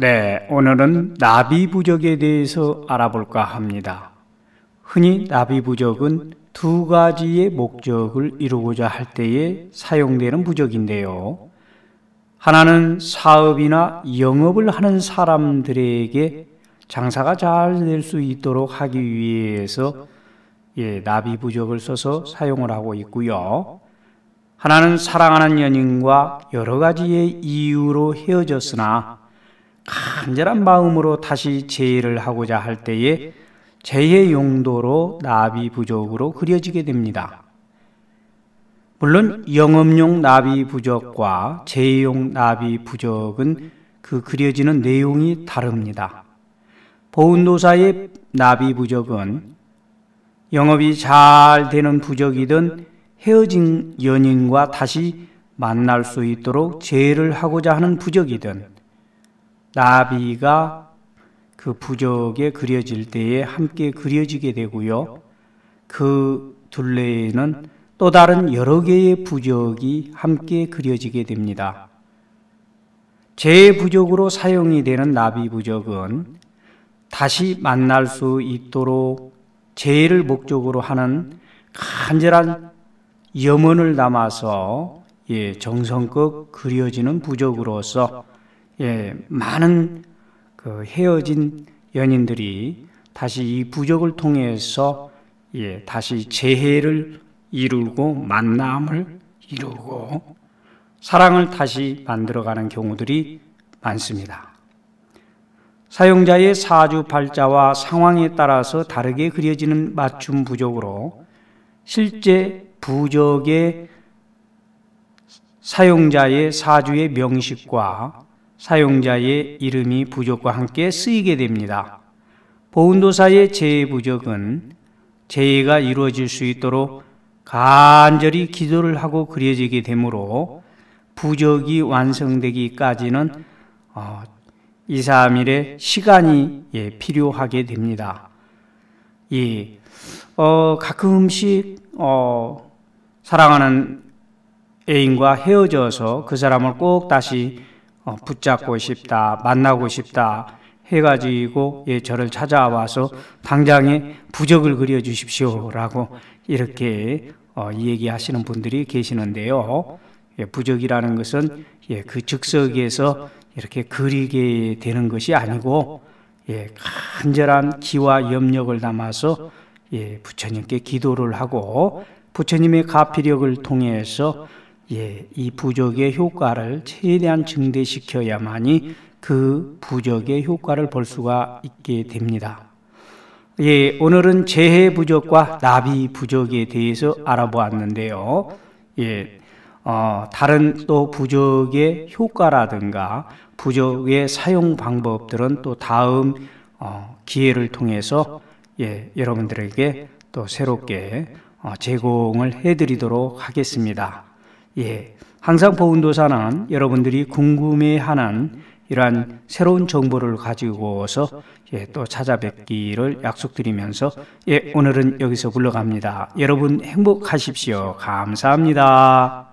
네, 오늘은 나비 부적에 대해서 알아볼까 합니다. 흔히 나비 부적은 두 가지의 목적을 이루고자 할 때에 사용되는 부적인데요. 하나는 사업이나 영업을 하는 사람들에게 장사가 잘 될 수 있도록 하기 위해서 예, 나비 부적을 써서 사용을 하고 있고요. 하나는 사랑하는 연인과 여러 가지의 이유로 헤어졌으나 간절한 마음으로 다시 재해를 하고자 할 때에 재해 용도로 나비 부적으로 그려지게 됩니다. 물론 영업용 나비 부적과 재해용 나비 부적은 그 그려지는 내용이 다릅니다. 보은도사의 나비 부적은 영업이 잘 되는 부적이든 헤어진 연인과 다시 만날 수 있도록 재해를 하고자 하는 부적이든 나비가 그 부적에 그려질 때에 함께 그려지게 되고요. 그 둘레에는 또 다른 여러 개의 부적이 함께 그려지게 됩니다. 제 부적으로 사용이 되는 나비 부적은 다시 만날 수 있도록 재해를 목적으로 하는 간절한 염원을 담아서 예, 정성껏 그려지는 부적으로서 예, 많은 그 헤어진 연인들이 다시 이 부적을 통해서 예, 다시 재해를 이루고 만남을 이루고 사랑을 다시 만들어가는 경우들이 많습니다. 사용자의 사주 팔자와 상황에 따라서 다르게 그려지는 맞춤 부적으로 실제 부적의 사용자의 사주의 명식과 사용자의 이름이 부적과 함께 쓰이게 됩니다. 보은도사의 재해 부적은 재해가 이루어질 수 있도록 간절히 기도를 하고 그려지게 되므로 부적이 완성되기까지는 2, 3일의 시간이 예, 필요하게 됩니다. 예, 어, 가끔씩 어, 사랑하는 애인과 헤어져서 그 사람을 꼭 다시 어, 붙잡고 싶다, 만나고 싶다 해가지고 예, 저를 찾아와서 당장에 부적을 그려 주십시오라고 이렇게 어, 얘기하시는 분들이 계시는데요. 예, 부적이라는 것은 예, 그 즉석에서 이렇게 그리게 되는 것이 아니고 예, 간절한 기와 염력을 담아서 예, 부처님께 기도를 하고 부처님의 가피력을 통해서 예, 이 부적의 효과를 최대한 증대시켜야만이 그 부적의 효과를 볼 수가 있게 됩니다. 예, 오늘은 재해 부적과 나비 부적에 대해서 알아보았는데요. 예, 어, 다른 또 부적의 효과라든가 부적의 사용 방법들은 또 다음 어, 기회를 통해서 예, 여러분들에게 또 새롭게 어, 제공을 해드리도록 하겠습니다. 예, 항상 보은도사는 여러분들이 궁금해하는 이러한 새로운 정보를 가지고서 예, 또 찾아뵙기를 약속드리면서 예, 오늘은 여기서 물러갑니다. 여러분 행복하십시오. 감사합니다.